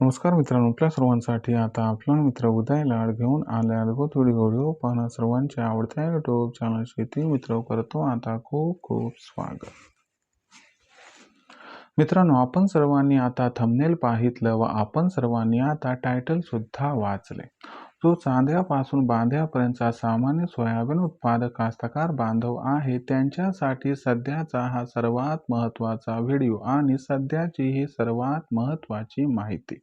नमस्कार मित्रांनो आपल्या सर्वांसाठी आता आपला मित्र उदय लाड घेऊन आल्या अद्भुत व्हिडिओ व्हिडिओ पाहणं सर्वांच्या आवडत्या युट्यूब चॅनल शेती मित्र करतो आता खूप खूप स्वागत. मित्रांनो आपण सर्वांनी आता थंबनेल पाहितलं व आपण सर्वांनी आता टायटल सुद्धा वाचले. जो चांद्यापासून बांध्यापर्यंतचा सामान्य सोयाबीन उत्पादक कास्तकार बांधव आहे त्यांच्यासाठी सध्याचा हा सर्वात महत्त्वाचा व्हिडिओ आणि सध्याची ही सर्वात महत्त्वाची माहिती.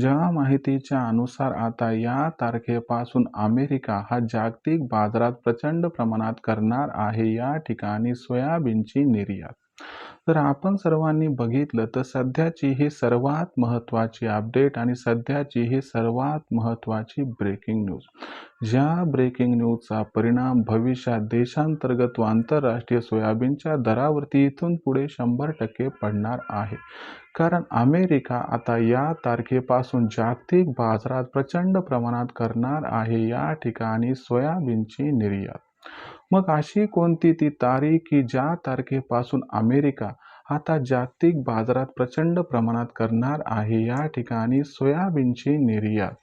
ज्या माहितीच्या अनुसार आता या तारखेपासून अमेरिका हा जागतिक बाजारात प्रचंड प्रमाणात करणार आहे. या ठिकाणी सोयाबीनची निर्यात तर आपण सर्वांनी बघितलं तर सध्याची ही सर्वात महत्त्वाची अपडेट आणि सध्याची ही सर्वात महत्त्वाची ब्रेकिंग न्यूज ज्या ब्रेकिंग न्यूजचा परिणाम भविष्यात देशांतर्गत व आंतरराष्ट्रीय सोयाबीनच्या दरावरती इथून पुढे शंभर टक्के पडणार आहे. कारण अमेरिका आता या तारखेपासून जागतिक बाजारात प्रचंड प्रमाणात करणार आहे या ठिकाणी सोयाबीनची निर्यात. मग अशी कोणती ती तारीख की ज्या तारखेपासून अमेरिका आता जागतिक बाजारात प्रचंड प्रमाणात करणार आहे? या ठिकाणी सोयाबीनची निर्यात.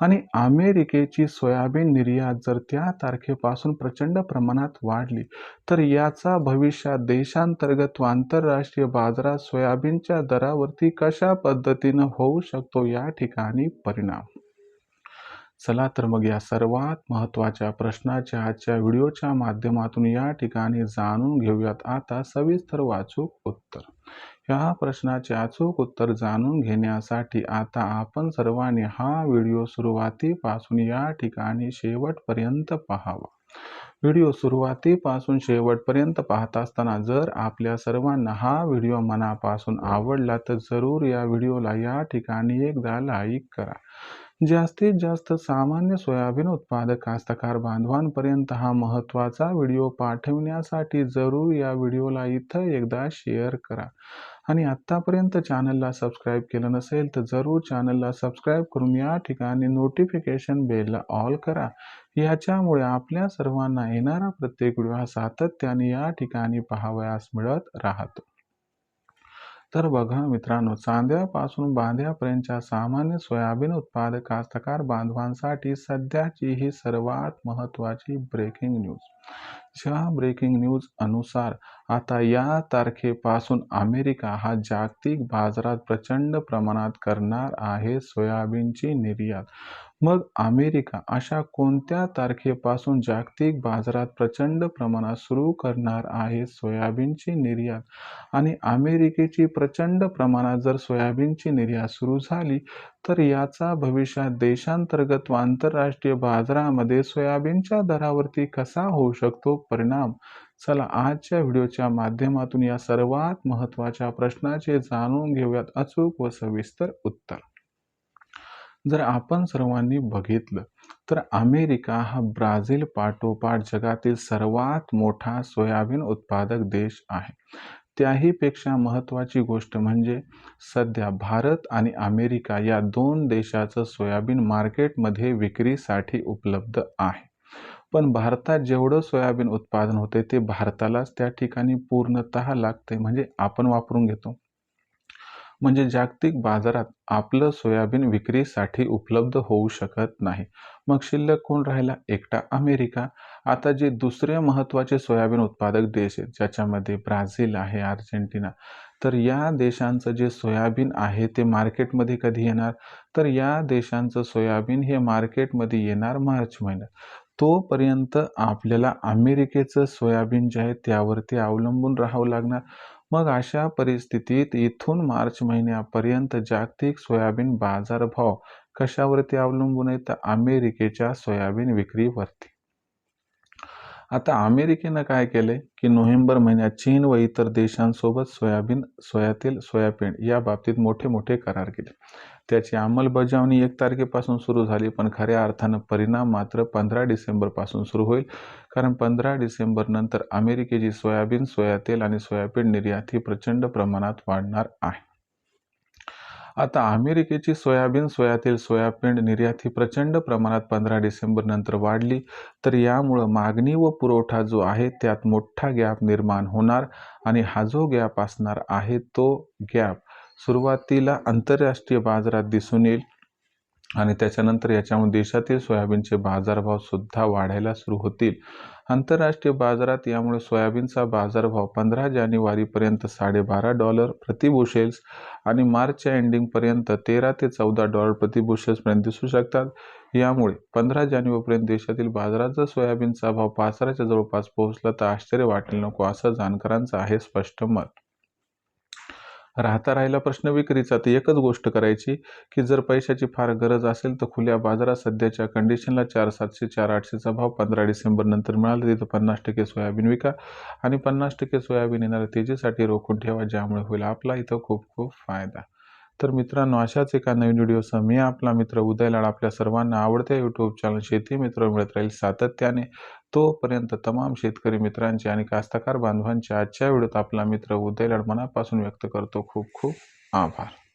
आणि अमेरिकेची सोयाबीन निर्यात जर त्या तारखेपासून प्रचंड प्रमाणात वाढली तर याचा भविष्यात देशांतर्गत व आंतरराष्ट्रीय बाजारात सोयाबीनच्या दरावरती कशा पद्धतीनं होऊ शकतो या ठिकाणी परिणाम? चला तर मग या सर्वात महत्त्वाच्या प्रश्नाच्या आजच्या व्हिडिओच्या माध्यमातून या ठिकाणी जाणून घेऊयात. आता सविस्तर वाचूक उत्तर. या प्रश्नाचे अचूक उत्तर जाणून घेण्यासाठी आता आपण सर्वांनी हा व्हिडिओ सुरुवातीपासून या ठिकाणी शेवटपर्यंत पाहावा. व्हिडिओ सुरुवातीपासून शेवटपर्यंत पाहत असताना जर आपल्या सर्वांना हा व्हिडिओ मनापासून आवडला तर जरूर या व्हिडिओला या ठिकाणी एकदा लाईक करा. जास्तीत जास्त सामान्य सोयाबीन उत्पादक कास्तकार बांधवांपर्यंत हा महत्त्वाचा व्हिडिओ पाठवण्यासाठी जरूर या व्हिडिओला इथं एकदा शेअर करा. आणि आत्तापर्यंत चॅनलला सबस्क्राईब केलं नसेल तर जरूर चॅनलला सबस्क्राईब करून या ठिकाणी नोटिफिकेशन बेलला ऑल करा. याच्यामुळे आपल्या सर्वांना येणारा प्रत्येक व्हिडिओ हा सातत्याने या ठिकाणी पाहावयास मिळत राहतो. तर बघा मित्रांनो चांद्यापासून बांध्यापर्यंतच्या सामान्य सोयाबीन उत्पादक कास्तकार बांधवांसाठी सध्याची ही सर्वात महत्त्वाची ब्रेकिंग न्यूज ज्या ब्रेकिंग न्यूज अनुसार आता या तारखेपासून अमेरिका हा जागतिक बाजारात प्रचंड प्रमाणात करणार आहे सोयाबीनची निर्यात. मग अमेरिका अशा कोणत्या तारखेपासून जागतिक बाजारात प्रचंड प्रमाणात सुरू करणार आहे सोयाबीनची निर्यात? आणि अमेरिकेची प्रचंड प्रमाणात जर सोयाबीनची निर्यात सुरू झाली तर याचा भविष्यात देशांतर्गत व आंतरराष्ट्रीय बाजारामध्ये सोयाबीनच्या दरावरती कसा होऊ शकतो परिणाम? चला आजच्या व्हिडिओच्या माध्यमातून या सर्वात महत्त्वाच्या प्रश्नाचे जाणून घेऊयात अचूक व सविस्तर उत्तर. जर आपण सर्वांनी बघितलं तर अमेरिका हा ब्राझील पाठोपाठ जगातील सर्वात मोठा सोयाबीन उत्पादक देश आहे. त्याहीपेक्षा महत्त्वाची गोष्ट म्हणजे सध्या भारत आणि अमेरिका या दोन देशाचं सोयाबीन मार्केटमध्ये विक्रीसाठी उपलब्ध आहे. पण भारतात जेवढं सोयाबीन उत्पादन होते ते भारतालाच त्या ठिकाणी पूर्णतः लागते म्हणजे आपण वापरून घेतो. म्हणजे जागतिक बाजारात आपलं सोयाबीन विक्रीसाठी उपलब्ध होऊ शकत नाही. मग शिल्लक कोण राहिला? एकटा अमेरिका. आता जे दुसरे महत्त्वाचे सोयाबीन उत्पादक देश आहेत ज्याच्यामध्ये ब्राझील आहे अर्जेंटिना. तर या देशांचं जे सोयाबीन आहे ते मार्केटमध्ये कधी येणार? तर या देशांचं सोयाबीन हे मार्केटमध्ये येणार मार्च महिन्यात. तोपर्यंत आपल्याला अमेरिकेचं सोयाबीन जे आहे त्यावरती अवलंबून राहावं लागणार. मग अशा परिस्थितीत इथून मार्च महिन्यापर्यंत जागतिक सोयाबीन बाजारभाव कशावरती अवलंबून आहे? तर अमेरिकेच्या सोयाबीन विक्रीवरती. आता अमेरिकेनं काय केले? की नोव्हेंबर महिन्यात चीन व इतर देशांसोबत सोयाबीन सोयातील सोयाबीन या बाबतीत मोठे मोठे करार केले. त्याची अंमलबजावणी एक तारखेपासून सुरू झाली पण खऱ्या अर्थानं परिणाम मात्र पंधरा डिसेंबरपासून सुरू होईल. कारण पंधरा डिसेंबर नंतर अमेरिकेची सोयाबीन सोयातेल आणि सोयाबीन निर्यात ही प्रचंड प्रमाणात वाढणार आहे. आता अमेरिकेची सोयाबीन सोयातील सोयाबीन निर्यात ही प्रचंड प्रमाणात पंधरा डिसेंबर नंतर वाढली. तर यामुळं मागणी व पुरवठा जो आहे त्यात मोठा गॅप निर्माण होणार आणि हा जो गॅप असणार आहे तो गॅप सुरुवातीला आंतरराष्ट्रीय बाजारात दिसून येईल. आणि त्याच्यानंतर याच्यामुळे देशातील सोयाबीनचे बाजारभावसुद्धा वाढायला सुरू होतील. आंतरराष्ट्रीय बाजारात यामुळे सोयाबीनचा बाजारभाव पंधरा जानेवारीपर्यंत साडेबारा डॉलर प्रति बुशेल्स आणि मार्चच्या एंडिंगपर्यंत तेरा ते चौदा डॉलर प्रति बुशेल्सपर्यंत दिसू शकतात. यामुळे पंधरा जानेवारीपर्यंत देशातील बाजारात जर सोयाबीनचा भाव पाचराच्या जवळपास पोहोचला तर आश्चर्य वाटेल नको असं जाणकारांचं आहे स्पष्ट मत. राहता राहिला प्रश्न विक्रीचा. तर एकच गोष्ट करायची की जर पैशाची फार गरज असेल तर खुल्या बाजारात सध्याच्या कंडिशनला चार सातशे चार आठशेचा भाव पंधरा डिसेंबर नंतर मिळाला. तिथं पन्नास टक्के सोयाबीन विका आणि पन्नास टक्के सोयाबीन येणाऱ्या तेजीसाठी रोखून ठेवा ज्यामुळे होईल आपला इथं खूप खूप फायदा. तर मित्रांनो अशाच एका नवीन व्हिडिओसह मी आपला मित्र उदय लाड आपल्या सर्वांना आवडत्या यूट्यूब चॅनल शेती मित्र मिळत राहील सातत्याने. तोपर्यंत तमाम शेतकरी मित्रांचे आणि कास्तकार बांधवांचे आजच्या व्हिडिओत आपला मित्र उदय लाड मनापासून व्यक्त करतो खूप खूप आभार.